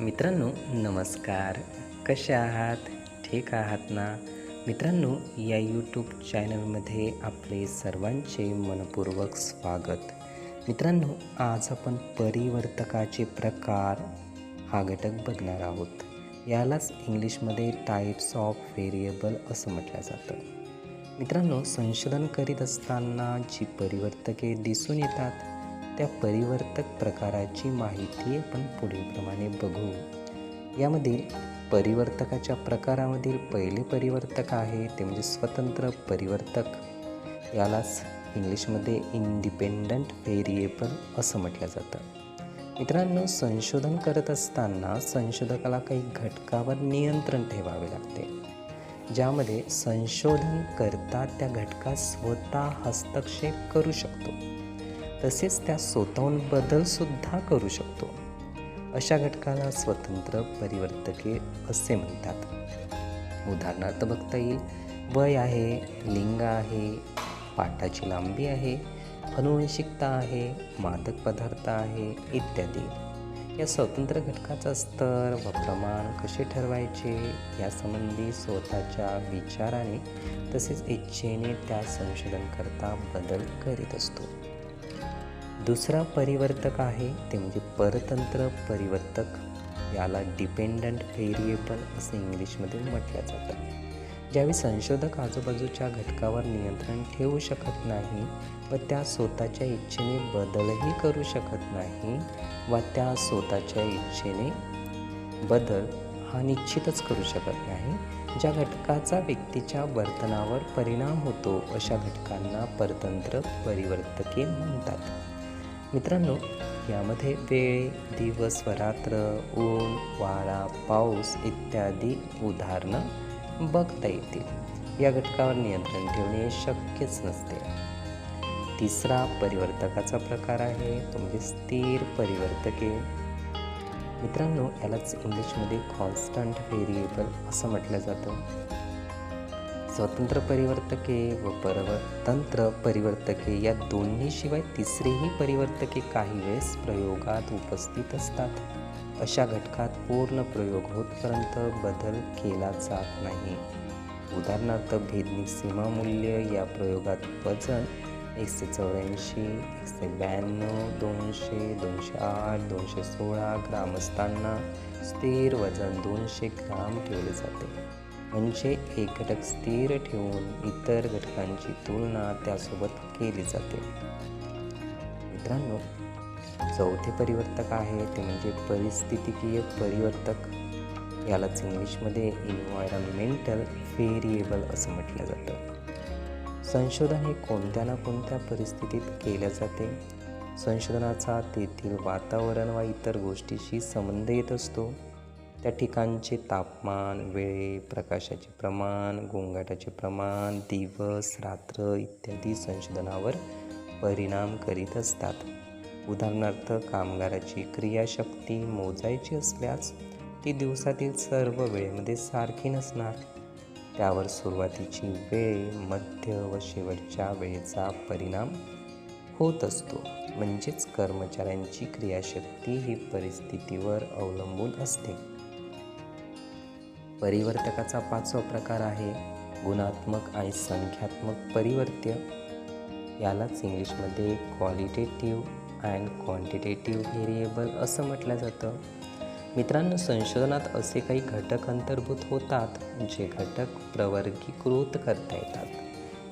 मित्रांनो नमस्कार. कसे आहात? ठीक आहात ना? मित्रांनो या यूट्यूब चॅनलमध्ये आपले सर्वांचे मनपूर्वक स्वागत. मित्रांनो आज आपण परिवर्तकाचे प्रकार हा घटक बघणार आहोत. यालाच इंग्लिशमध्ये टाईप्स ऑफ व्हेरिएबल असं म्हटलं जातं. मित्रांनो संशोधन करीत असताना जी परिवर्तके दिसून येतात त्या परिवर्तक प्रकाराची माहिती आपण पुढीलप्रमाणे बघू. यामधील परिवर्तकाच्या प्रकारामधील पहिले परिवर्तक आहे ते म्हणजे स्वतंत्र परिवर्तक. यालाच इंग्लिशमध्ये इंडिपेंडंट व्हेरिएबल असं म्हटलं जातं. मित्रांनो संशोधन करत असताना संशोधकाला काही घटकावर नियंत्रण ठेवावे लागते. ज्यामध्ये संशोधन करता त्या घटकात स्वतः हस्तक्षेप करू शकतो. तसेच त्या स्वतःहून बदलसुद्धा करू शकतो. अशा घटकाला स्वतंत्र परिवर्तके असे म्हणतात. उदाहरणार्थ बघता येईल वय आहे लिंग आहे पाटाची लांबी आहे अनुवंशिकता आहे मादक पदार्थ आहे इत्यादी. या स्वतंत्र घटकाचा स्तर व प्रमाण कसे ठरवायचे यासंबंधी स्वतःच्या विचाराने तसेच इच्छेने त्या संशोधनकरता बदल करीत असतो. दुसरा परिवर्तक आहे ते म्हणजे परतंत्र परिवर्तक. याला डिपेंडंट व्हेरिएबल असं इंग्लिशमध्ये म्हटलं जातं. ज्यावेळी संशोधक आजूबाजूच्या घटकावर नियंत्रण ठेवू शकत नाही व त्या स्वतःच्या इच्छेने बदलही करू शकत नाही व त्या स्वतःच्या इच्छेने बदल हा निश्चितच करू शकत नाही. ज्या घटकाचा व्यक्तीच्या वर्तनावर परिणाम होतो अशा घटकांना परतंत्र परिवर्तके म्हणतात. मित्रांनो यामध्ये वेळ दिवस व रात्र ऊन वारा पाऊस इत्यादी उदाहरणं बघता येतील. या घटकावर नियंत्रण ठेवणे शक्यच नसते. तिसरा परिवर्तकाचा प्रकार आहे तो म्हणजे स्थिर परिवर्तके. मित्रांनो यालाच इंग्लिशमध्ये कॉन्स्टंट व्हेरिएबल असं म्हटलं जातं. स्वतंत्र परिवर्तके व परतंत्र परिवर्तके या दोन्हीशिवाय तिसरेही परिवर्तके काही वेळेस प्रयोगात उपस्थित असतात. अशा घटकात पूर्ण प्रयोग होतपर्यंत बदल केला जात नाही. उदाहरणार्थ भेदनी सीमा मूल्य या प्रयोगात वजन एकशे चौऱ्याऐंशी एकशे ब्याण्णव दोनशे दोनशे आठ दोनशे सोळा ग्राम असताना स्थिर वजन दोनशे ग्राम ठेवले जाते. म्हणजे एक घटक स्थिर ठेवून इतर घटकांची तुलना त्यासोबत केली जाते. मित्रांनो चौथे परिवर्तक आहे ते म्हणजे परिस्थितिकीय परिवर्तक. यालाच इंग्लिशमध्ये इन्व्हायरमेंटल व्हेरिएबल असं म्हटलं जातं. संशोधन हे कोणत्या ना कोणत्या परिस्थितीत केले जाते? संशोधनाचा तेथील वातावरण वा इतर गोष्टीशी संबंध येत असतो? त्या ठिकाणचे तापमान वेळे प्रकाशाचे प्रमाण गोंगाटाचे प्रमाण दिवस रात्र इत्यादी संशोधनावर परिणाम करीत असतात. उदाहरणार्थ कामगाराची क्रियाशक्ती मोजायची असल्यास ती दिवसातील सर्व वेळेमध्ये सारखी नसणार. त्यावर सुरुवातीची वेळ मध्य व शेवटच्या वेळेचा परिणाम होत असतो. म्हणजेच कर्मचाऱ्यांची क्रियाशक्ती ही परिस्थितीवर अवलंबून असते. परिवर्तकाचा पाचवा प्रकार आहे गुणात्मक आणि संख्यात्मक परिवर्त्य. यालाच इंग्लिशमध्ये क्वालिटेटिव्ह अँड क्वांटिटेटिव्ह व्हेरिएबल असं म्हटलं जातं. मित्रांनो संशोधनात असे काही घटक अंतर्भूत होतात जे घटक प्रवर्गीकृत करता येतात.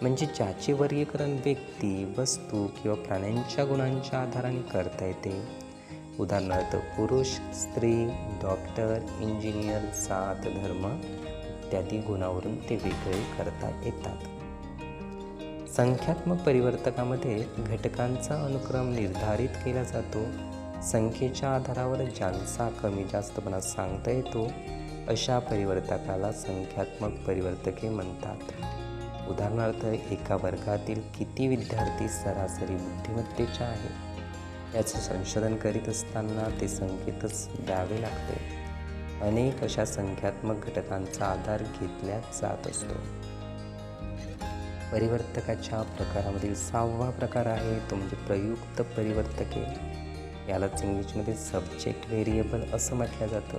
म्हणजे ज्याचे वर्गीकरण व्यक्ती वस्तू किंवा प्राण्यांच्या गुणांच्या आधाराने करता येते. उदाहरणार्थ पुरुष स्त्री डॉक्टर इंजिनियर जात धर्म इत्यादी गुणावरून ते वेगळे करता येतात. संख्यात्मक परिवर्तकामध्ये घटकांचा अनुक्रम निर्धारित केला जातो. संख्येच्या आधारावर ज्यांचा कमी जास्तपणा सांगता येतो अशा परिवर्तकाला संख्यात्मक परिवर्तके म्हणतात. उदाहरणार्थ एका वर्गातील किती विद्यार्थी सरासरी बुद्धिमत्तेच्या आहेत? याचं संशोधन करीत असताना ते संकेतच द्यावे लागते. अनेक अशा संख्यात्मक घटकांचा आधार घेतला जात असतो. परिवर्तकाच्या प्रकारामधील सहावा प्रकार आहे तो म्हणजे प्रयुक्त परिवर्तके. यालाच इंग्लिशमध्ये सब्जेक्ट व्हेरिएबल असं म्हटलं जातं.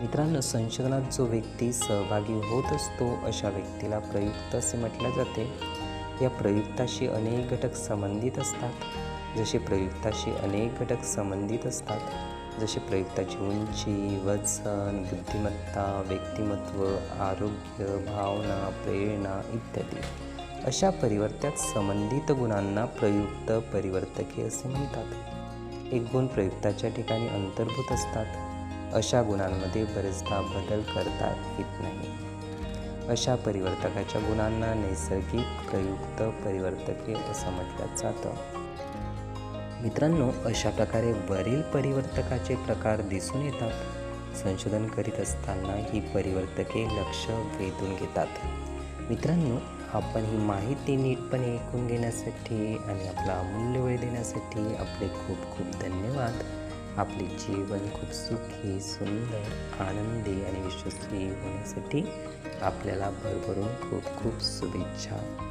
मित्रांनो संशोधनात जो व्यक्ती सहभागी होत असतो अशा व्यक्तीला प्रयुक्त असे म्हटले जाते. या प्रयुक्ताशी अनेक घटक संबंधित असतात. जसे प्रयुक्ताशी अनेक घटक संबंधित असतात जसे प्रयुक्ताची उंची वजन बुद्धिमत्ता व्यक्तिमत्व आरोग्य भावना प्रेरणा इत्यादी. अशा परिवर्त्यात संबंधित गुणांना प्रयुक्त परिवर्तके असे म्हणतात. एक गुण प्रयुक्ताच्या ठिकाणी अंतर्भूत असतात. अशा गुणांमध्ये बरेचदा बदल करता येत नाही. अशा परिवर्तकाच्या गुणांना नैसर्गिक प्रयुक्त परिवर्तके असं म्हटलं जातं. मित्रांनो अशा प्रकारे वरील परिवर्तकाचे प्रकार दिसून येतात. संशोधन करीत असताना ही परिवर्तके लक्ष वेधून घेतात. मित्रांनो आपण ही माहिती नीटपणे ऐकून घेण्यासाठी आणि आपला अमूल्य वेळ देण्यासाठी आपले खूप खूप धन्यवाद. आपले जीवन खूप सुखी सुंदर आनंदी आणि विश्वसनीय होण्यासाठी आपल्याला भरभरून खूप खूप शुभेच्छा.